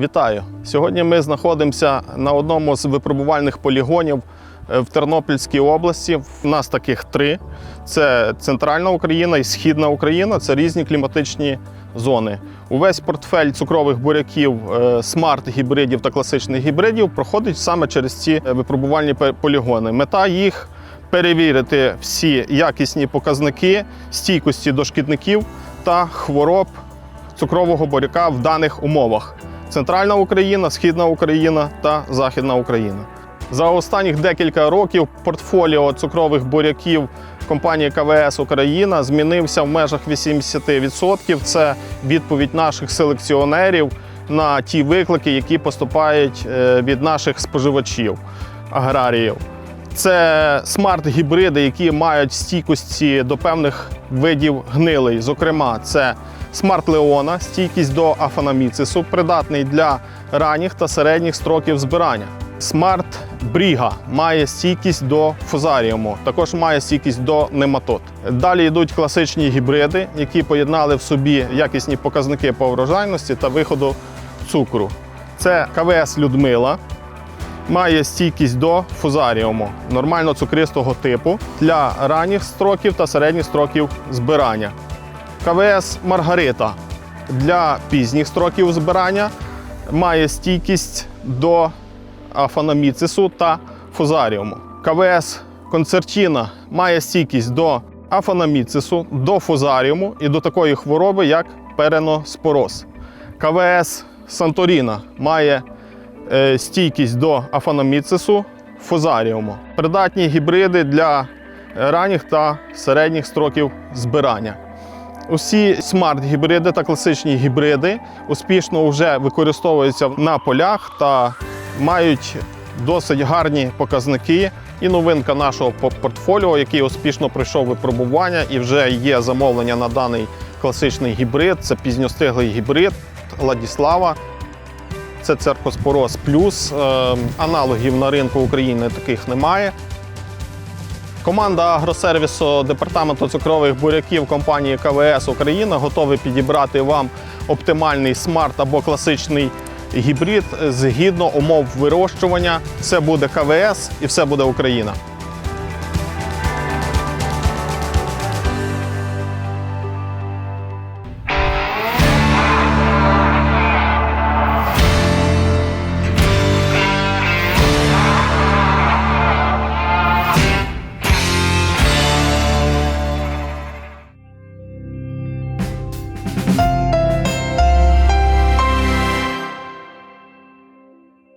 Вітаю! Сьогодні ми знаходимося на одному з випробувальних полігонів е, в Тернопільській області. У нас таких три: це центральна Україна і східна Україна. Це різні кліматичні зони. Увесь портфель цукрових буряків, е, смарт-гібридів та класичних гібридів проходить саме через ці е, випробувальні полігони. Мета їх перевірити всі якісні показники стійкості до шкідників та хвороб цукрового буряка в даних умовах: Центральна Україна, Східна Україна та Західна Україна. За останніх декілька років портфоліо цукрових буряків компанії КВС Україна змінився в межах 80%. Це відповідь наших селекціонерів на ті виклики, які поступають е, від наших споживачів, аграріїв. Це смарт-гібриди, які мають стійкості до певних видів гнилей. Зокрема, це смарт Леона, стійкість до афанаміцису, придатний для ранніх та середніх строків збирання. Смарт Бріга має стійкість до фузаріуму, також має стійкість до нематод. Далі йдуть класичні гібриди, які поєднали в собі якісні показники по врожайності та виходу цукру. Це КВС Людмила, має стійкість до фузаріуму нормально цукристого типу для ранніх строків та середніх строків збирання. КВС Маргарита для пізніх строків збирання має стійкість до афанаміцису та фузаріуму. КВС Концертіна має стійкість до афанаміцису, до фузаріуму і до такої хвороби, як переноспороз. КВС Санторіна має е, стійкість до афаноміцису, фузаріуму. Придатні гібриди для ранніх та середніх строків збирання. Усі смарт-гібриди та класичні гібриди успішно вже використовуються на полях та мають досить гарні показники. І новинка нашого по- портфоліо, який успішно пройшов випробування і вже є замовлення на даний класичний гібрид. Це пізньостиглий гібрид Ладіслава. Це церкоспороз плюс. Е, Аналогів на ринку України таких немає. Команда агросервісу департаменту цукрових буряків компанії КВС Україна готові підібрати вам оптимальний смарт або класичний гібрид згідно умов вирощування. Все буде КВС і все буде Україна.